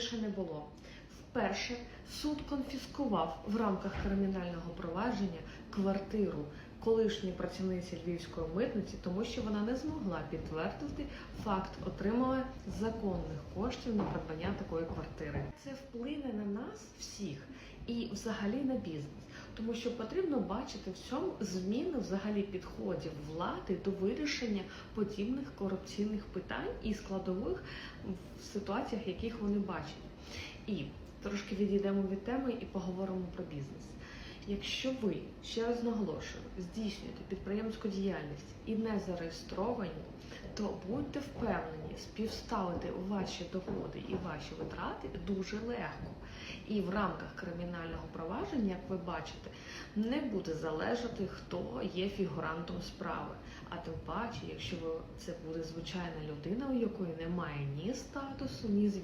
раніше не було. Вперше суд конфіскував в рамках кримінального провадження квартиру колишньої працівниці львівської митниці, тому що вона не змогла підтвердити факт отримання законних коштів на придбання такої квартири. Це вплине на нас всіх і взагалі на бізнес. Тому що потрібно бачити в цьому зміни взагалі підходів влади до вирішення подібних корупційних питань і складових в ситуаціях, яких вони бачать. І трошки відійдемо від теми і поговоримо про бізнес. Якщо ви ще раз наголошую, здійснюєте підприємську діяльність і не зареєстровані, то будьте впевнені, співставити ваші доходи і ваші витрати дуже легко. І в рамках кримінального провадження, як ви бачите, не буде залежати, хто є фігурантом справи. А тим паче, якщо це буде звичайна людина, у якої немає ні статусу, ні зв'язку.